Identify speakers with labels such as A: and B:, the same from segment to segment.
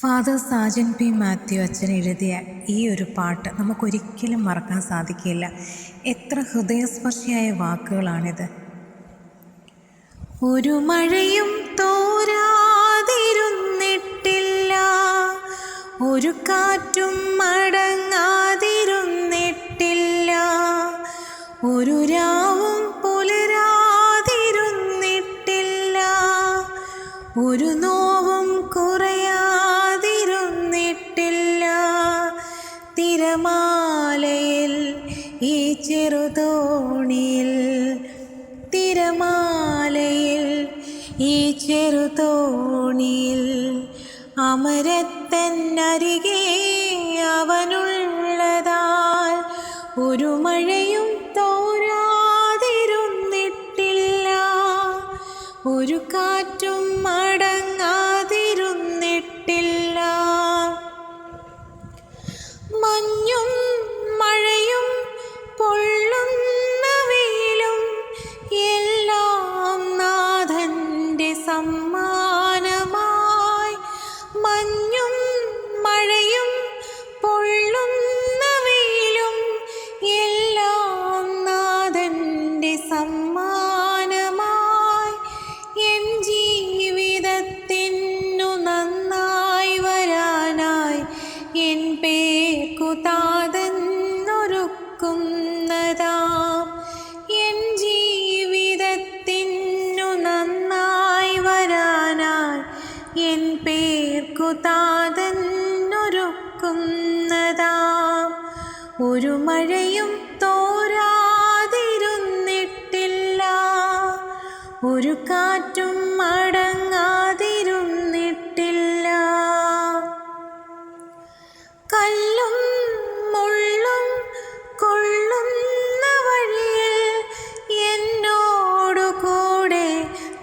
A: Father Sajan P Mathew അച്ഛൻ എഴുതിയ ഈ ഒരു പാട്ട് നമുക്കൊരിക്കലും മറക്കാൻ സാധിക്കില്ല. എത്ര ഹൃദയസ്പർശിയായ വാക്കുകളാണിത്. ഒരു മഴയും തോരാതിരുന്നിട്ടില്ല. ഒരു കാറ്റും മടങ്ങാതിരുന്നിട്ടില്ല. ഒരു രാവും പുലരാതിരുന്നിട്ടില്ല. ഒരു നോവും തിരമാലയിൽ ഈ ചെറുതോണിയിൽ. തിരമാലയിൽ ഈ ചെറുതോണിയിൽ. അമരത്തന്നരികെ അവനുള്ളതാൽ ഒരു മഴയും പേർക്കു താതന്നൊരുക്കുന്നതാം എൻ ജീവിതത്തിനു നന്നായി വരാനായി എൻ പേർക്കു താതന്നൊരുക്കുന്നതാം ഒരു മഴയും തോരാതിരുന്നിട്ടില്ല. ഒരു കാറ്റും മടങ്ങാതിരുന്നിട്ടില്ല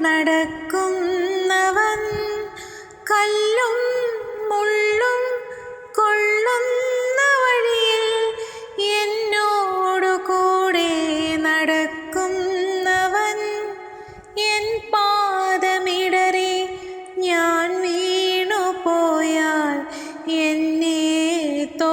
A: നടക്കുന്നവൻ കല്ലും മുള്ളും കൊള്ളുന്ന വഴിയിൽ എന്നോടു കൂടെ നടക്കുന്നവൻ എൻ പാദമിടറി ഞാൻ വീണു പോയാൽ എന്നെ തോളിൽ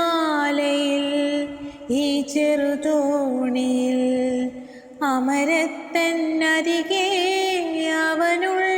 A: സമരത്തന്നരികെ അവനുള്ള